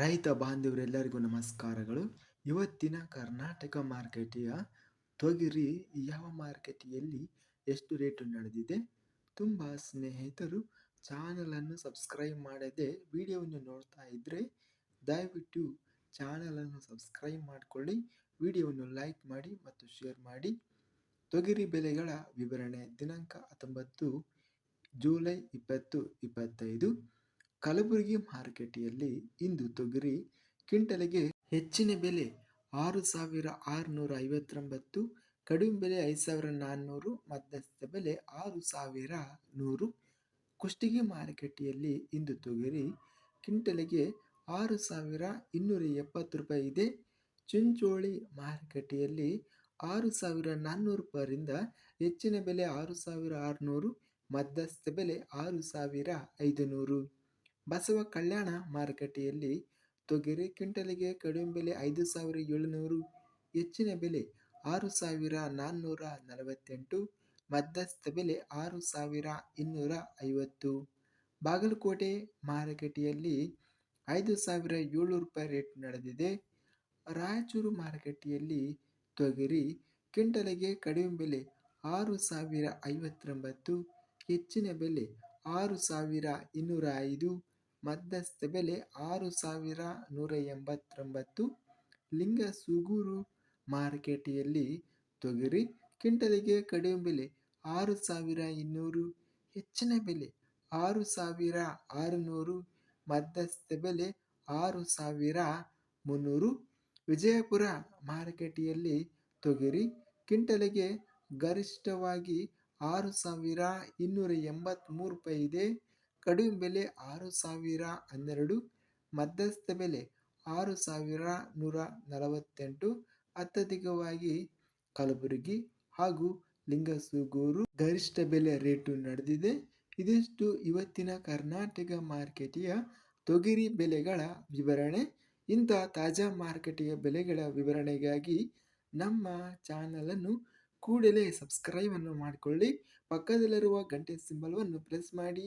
ರೈತ ಬಾಂಧವರೆಲ್ಲರಿಗೂ ನಮಸ್ಕಾರಗಳು. ಇವತ್ತಿನ ಕರ್ನಾಟಕ ಮಾರ್ಕೆಟಿಯ ತೊಗರಿ ಯಾವ ಮಾರ್ಕೆಟಿಯಲ್ಲಿ ಎಷ್ಟು ರೇಟು ನಡೆದಿದೆ ತುಂಬ ಸ್ನೇಹಿತರು ಚಾನಲನ್ನು ಸಬ್ಸ್ಕ್ರೈಬ್ ಮಾಡದೆ ವಿಡಿಯೋವನ್ನು ನೋಡ್ತಾ ಇದ್ದರೆ ದಯವಿಟ್ಟು ಚಾನಲನ್ನು ಸಬ್ಸ್ಕ್ರೈಬ್ ಮಾಡಿಕೊಳ್ಳಿ, ವಿಡಿಯೋವನ್ನು ಲೈಕ್ ಮಾಡಿ ಮತ್ತು ಶೇರ್ ಮಾಡಿ. ತೊಗರಿ ಬೆಲೆಗಳ ವಿವರಣೆ ದಿನಾಂಕ ಹತ್ತೊಂಬತ್ತು ಜೂಲೈ ಇಪ್ಪತ್ತು ಇಪ್ಪತ್ತೈದು. ಕಲಬುರಗಿ ಮಾರುಕಟ್ಟೆಯಲ್ಲಿ ಇಂದು ತೊಗರಿ ಕ್ವಿಂಟಲ್ಗೆ ಹೆಚ್ಚಿನ ಬೆಲೆ ಆರು ಸಾವಿರ ಆರುನೂರ ಐವತ್ತೊಂಬತ್ತು ಕಡಿಮೆ ಬೆಲೆ ಐದು ಸಾವಿರ ನಾನ್ನೂರು, ಮಧ್ಯಸ್ಥ ಬೆಲೆ ಆರು ಸಾವಿರ ನೂರು. ಕುಷ್ಟಗಿ ಮಾರುಕಟ್ಟೆಯಲ್ಲಿ ಇಂದು ತೊಗರಿ ಕ್ವಿಂಟಲ್ಗೆ ಆರು ಸಾವಿರ ಇನ್ನೂರ ಎಪ್ಪತ್ತು ರೂಪಾಯಿ ಇದೆ. ಚುಂಚೋಳಿ ಮಾರುಕಟ್ಟೆಯಲ್ಲಿ ಆರು ಸಾವಿರ ನಾನ್ನೂರು ರೂಪಾಯಿಂದ ಹೆಚ್ಚಿನ ಬೆಲೆ ಆರು ಸಾವಿರ ಆರುನೂರು, ಮಧ್ಯಸ್ಥ ಬೆಲೆ ಆರು ಸಾವಿರ ಐದುನೂರು. ಬಸವ ಕಲ್ಯಾಣ ಮಾರುಕಟ್ಟೆಯಲ್ಲಿ ತೊಗರಿ ಕ್ವಿಂಟಲಿಗೆ ಕಡಿಮೆ ಬೆಲೆ ಐದು ಸಾವಿರ ಏಳುನೂರು, ಹೆಚ್ಚಿನ ಬೆಲೆ ಆರು ಸಾವಿರ ನಾನ್ನೂರ ನಲವತ್ತೆಂಟು, ಮಧ್ಯಸ್ಥ ಬೆಲೆ ಆರು ಸಾವಿರ ಇನ್ನೂರ ಐವತ್ತು. ಬಾಗಲಕೋಟೆ ಮಾರುಕಟ್ಟೆಯಲ್ಲಿ ಐದು ಸಾವಿರ ಏಳ್ನೂರು ರೂಪಾಯಿ ರೇಟ್ ನಡೆದಿದೆ. ರಾಯಚೂರು ಮಾರುಕಟ್ಟೆಯಲ್ಲಿ ತೊಗರಿ ಕ್ವಿಂಟಲಿಗೆ ಕಡಿಮೆ ಬೆಲೆ ಆರು ಸಾವಿರ ಐವತ್ತೊಂಬತ್ತು, ಹೆಚ್ಚಿನ ಬೆಲೆ ಆರು ಸಾವಿರ ಇನ್ನೂರ ಐದು ಮಧ್ಯಸ್ಥ ಬೆಲೆ ಆರು ಸಾವಿರ ನೂರ ಎಂಬತ್ತೊಂಬತ್ತು. ಲಿಂಗ ಸುಗೂರು ಮಾರುಕಟ್ಟೆಯಲ್ಲಿ ತೊಗರಿ ಕಿಂಟಲಿಗೆ ಕಡಿಮೆ ಬೆಲೆ ಆರು ಸಾವಿರ ಇನ್ನೂರು. ಹೆಚ್ಚಿನ ಬೆಲೆ ಆರು ಸಾವಿರ ಆರುನೂರು. ಮಧ್ಯಸ್ಥ ಬೆಲೆ ಆರು ಸಾವಿರ ಮುನ್ನೂರು. ವಿಜಯಪುರ ಮಾರುಕಟ್ಟೆಯಲ್ಲಿ ತೊಗರಿ ಕಿಂಟಲಿಗೆ ಗರಿಷ್ಠವಾಗಿ ಆರು ಸಾವಿರ ಇನ್ನೂರ ಎಂಬತ್ತ್ಮೂರು ರೂಪಾಯಿ ಇದೆ. ಕಡಿಮೆ ಬೆಲೆ ಆರು ಸಾವಿರ ಹನ್ನೆರಡು, ಮಧ್ಯಸ್ಥ ಬೆಲೆ ಆರು ಸಾವಿರ ನೂರ ನಲವತ್ತೆಂಟು, ಅತ್ಯಧಿಕವಾಗಿ ಕಲಬುರಗಿ ಹಾಗೂ ಲಿಂಗಸೂಗೂರು ಗರಿಷ್ಠ ಬೆಲೆ ರೇಟು ನಡೆದಿದೆ. ಇದಿಷ್ಟು ಇವತ್ತಿನ ಕರ್ನಾಟಕ ಮಾರ್ಕೆಟಿಯ ತೊಗರಿ ಬೆಲೆಗಳ ವಿವರಣೆ. ಇಂಥ ತಾಜಾ ಮಾರುಕಟ್ಟೆಯ ಬೆಲೆಗಳ ವಿವರಣೆಗಾಗಿ ನಮ್ಮ ಚಾನಲನ್ನು ಕೂಡಲೇ ಸಬ್ಸ್ಕ್ರೈಬನ್ನು ಮಾಡಿಕೊಳ್ಳಿ. ಪಕ್ಕದಲ್ಲಿರುವ ಗಂಟೆ ಸಿಂಬಲ್ವನ್ನು ಪ್ರೆಸ್ ಮಾಡಿ.